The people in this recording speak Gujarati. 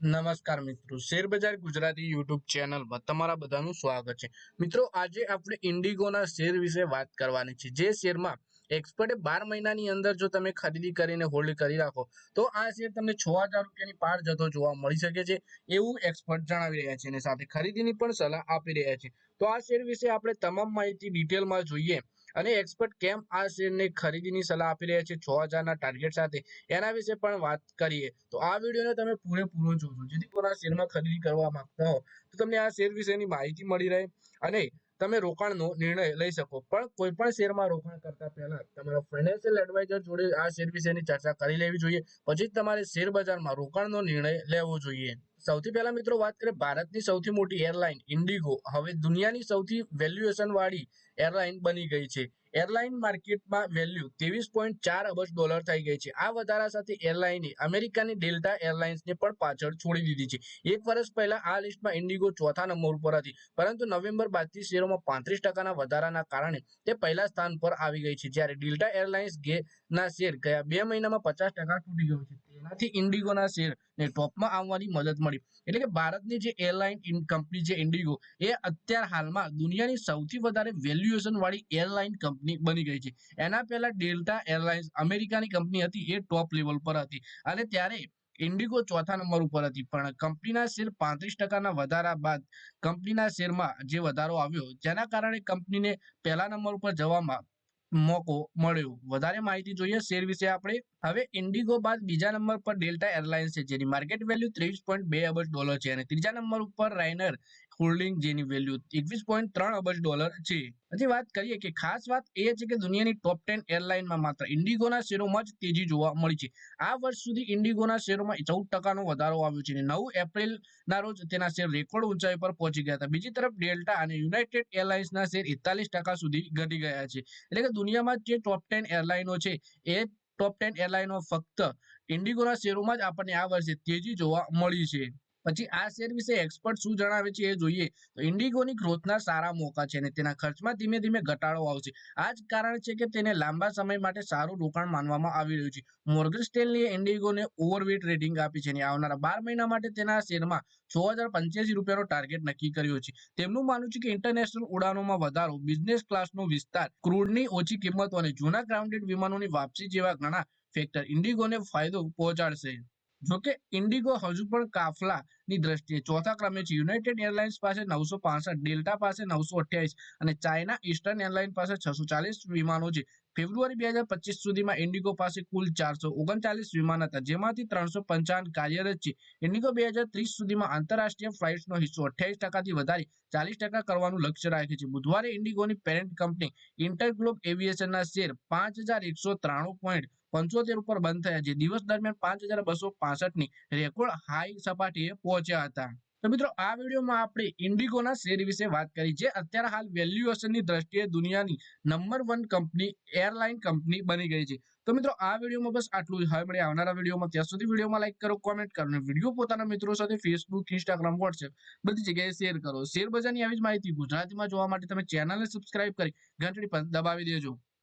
નમસ્કાર મિત્રો. શેરબજાર ગુજરાતી યુટ્યુબ ચેનલમાં તમારા બધાનું સ્વાગત છે. મિત્રો, આજે આપણે ઇન્ડિગોના શેર વિશે વાત કરવાની છે. જે શેરમાં એક્સપર્ટે બાર મહિનાની અંદર જો તમે ખરીદી કરીને હોલ્ડ કરી રાખો, તો આ શેર તમને છ હજાર રૂપિયાની પાર જતો જોવા મળી શકે છે. એવું એક્સપર્ટ જણાવી રહ્યા છે. અને સાથે ખરીદીની પણ સલાહ આપી રહ્યા છે. તો આ શેર વિશે આપણે તમામ માહિતી ડિટેલમાં જોઈએ અને એક્સપર્ટ કેમ આ શેરને ખરીદીની સલાહ આપી રહ્યા છે છ હજારના ટાર્ગેટ સાથે એના વિશે પણ વાત કરીએ તો આ વિડીયોને તમે પૂરેપૂરો જોજો. જેથી આ શેરમાં ખરીદી કરવા માંગતા હો તો તમને આ શેર વિશેની માહિતી મળી રહે અને તમે રોકાણનો નિર્ણય લઈ શકો. પણ કોઈ પણ શેરમાં રોકાણ કરતા પહેલા તમારા ફાઇનાન્શિયલ એડવાઇઝર જોડે આ શેર વિશેની ચર્ચા કરી લેવી જોઈએ. પછી જ તમારે શેર બજારમાં રોકાણનો નિર્ણય લેવો જોઈએ. સૌથી પહેલા મિત્રો વાત કરીએ ભારતની સૌથી મોટી એરલાઇન ઇન્ડિગો હવે દુનિયાની સૌથી વેલ્યુએશન વાળી એરલાઇન બની ગઈ છે. એરલાઇન માર્કેટમાં વેલ્યુ ત્રેવીસ પોઈન્ટ ચાર અબજ ડોલર થઈ ગઈ છે. આ વધારા સાથે એરલાઈને અમેરિકાની ડેલ્ટા એરલાઇન્સને પણ પાછળ છોડી દીધી છે. એક વર્ષ પહેલા આ લિસ્ટમાં ઇન્ડિગો ચોથા નંબર ઉપર હતી. પરંતુ નવેમ્બર બાદથી શેરોમાં પાંત્રીસ ટકાના વધારાના કારણે તે પહેલા સ્થાન પર આવી ગઈ છે. જ્યારે ડેલ્ટા એરલાઇન્સ ના શેર ગયા બે મહિનામાં પચાસ ટકા તૂટી ગયો છે. તેનાથી ઇન્ડિગોના શેરને ટોપમાં આવવાની મદદ મળી. એટલે કે ભારતની જે એરલાઇન કંપની છે ઇન્ડિગો, એ અત્યાર હાલમાં દુનિયાની સૌથી વધારે વેલ્યુએશન એરલાઇન કંપની બની ગઈ છે. એના પહેલા ડેલ્ટા એરલાઇન્સ અમેરિકાની કંપની હતી, એ ટોપ લેવલ પર હતી. અને ત્યારે ઇન્ડિગો ચોથા નંબર ઉપર હતી. પણ કંપનીના શેર પાંત્રીસ ટકાના વધારા બાદ કંપનીના શેરમાં જે વધારો આવ્યો, જેના કારણે કંપનીને પહેલા નંબર ઉપર જવામાં મોકો મળ્યો. વધારે માહિતી જોઈએ શેર વિશે આપણે. હવે ઇન્ડિગો બાદ બીજા નંબર પર ડેલ્ટા એરલાઇન્સ છે, જેની માર્કેટ વેલ્યુ ત્રેવીસ પોઈન્ટ બે અબજ ડોલર છે અને ત્રીજા નંબર ઉપર રાઇનર હોલ્ડિંગ જેની વેલ્યુ એકવીસ પોઈન્ટ ત્રણ અબજ ડોલર છે. હજી વાત કરીએ કે ખાસ વાત એ છે કે દુનિયાની ટોપ ટેન એરલાઇનમાં માત્ર ઇન્ડિગોના શેરોમાં જ તેજી જોવા મળી છે. આ વર્ષ સુધી ઇન્ડિગોના શેરોમાં ચૌદ ટકાનો વધારો આવ્યો છે નવ એપ્રિલના રોજ તેના શેર રેકોર્ડ ઊંચાઈ પર પહોંચી ગયા હતા. બીજી તરફ ડેલ્ટા અને યુનાઇટેડ એરલાઇન્સના શેર એકતાલીસ ટકા સુધી ઘટી ગયા છે. એટલે કે દુનિયામાં જે ટોપ ટેન એરલાઇનો છે, એ ટોપ ટેન એરલાઇનો ફક્ત ઇન્ડિગોના શેરોમાં જ આપણને આ વર્ષે તેજી જોવા મળી છે. પછી આ શેર વિશે એક્સપર્ટ શું જણાવે છે એ જોઈએ. તો ઇન્ડિગોની ગ્રોથના સારા મોકા છે અને તેના ખર્ચમાં ધીમે ધીમે ઘટાડો આવશે. આ જ કારણ છે કે તેને લાંબા સમય માટે સારું રોકાણ માનવામાં આવી રહ્યું છે. મોર્ગન સ્ટેનલીએ ઇન્ડિગોને ઓવરવેટ રેટિંગ આપી છે અને આવનારા બાર મહિના માટે તેના શેરમાં છ હજાર રૂપિયાનો ટાર્ગેટ નક્કી કર્યો છે. તેમનું માનવું છે કે ઇન્ટરનેશનલ ઉડાનોમાં વધારો બિઝનેસ ક્લાસનો વિસ્તાર ક્રૂડની ઓછી કિંમતો અને જૂના ગ્રાઉન્ડેડ વિમાનોની વાપસી જેવા ઘણા ફેક્ટર ઇન્ડિગોને ફાયદો પહોંચાડશે. જોકે ઇન્ડિગો હજુ પણ કાફલાની દ્રષ્ટિએ ચોથા ક્રમે છે. યુનાઇટેડ એરલાઇન્સ પાસે નવસો પાસઠ, ડેલ્ટા પાસે નવસો અઠ્યાવીસ અને ચાઇના ઇસ્ટર્ન એરલાઇન પાસે છસો ચાલીસ વિમાનો છે. ફેબ્રુઆરી બે હજાર પચીસ સુધીમાં ઇન્ડિગો પાસે કુલ ચારસો ઓગણચાલીસ વિમાન હતા, જેમાંથી ત્રણસો પંચાવન કાર્યરત છે. ઇન્ડિગો બે હજાર ત્રીસ સુધીમાં આંતરરાષ્ટ્રીય ફ્લાઇટ્સનો હિસ્સો અઠ્યાવીસ ટકાથી વધારી, ચાલીસ ટકા કરવાનું લક્ષ્ય રાખે છે. બુધવારે ઇન્ડિગોની પેરેન્ટ કંપની ઇન્ટરગ્લોબ એવિએશનના શેર પાંચ હજાર એકસો ત્રાણું પોઈન્ટ પંચોતેર ઉપર બંધ થયા છે. દિવસ દરમિયાન પાંચ હજાર બસો પાસઠની રેકોર્ડ હાઈ સપાટીએ પહોંચ્યા હતા. તો મિત્રો, આ વિડીયોમાં આપણે ઇન્ડિગોના શેર વિશે વાત કરી જે અત્યારે હાલ વેલ્યુએશનની દ્રષ્ટિએ દુનિયાની number one company airline company બની ગઈ છે. તો મિત્રો, આ વિડીયોમાં બસ આટલું જ. હવે મળે આવનારા વિડીયોમાં. ત્યાં સુધી વિડીયોમાં લાઈક કરો, કોમેન્ટ કરો અને વીડિયો પોતાના મિત્રો સાથે ફેસબુક ઇન્સ્ટાગ્રામ વોટ્સએપ બધી જગ્યાએ શેર કરો. શેર બજારની આવી જ માહિતી ગુજરાતીમાં જોવા માટે તમે ચેનલને સબસ્ક્રાઇબ કરી ઘંટડી પણ દબાવી દેજો.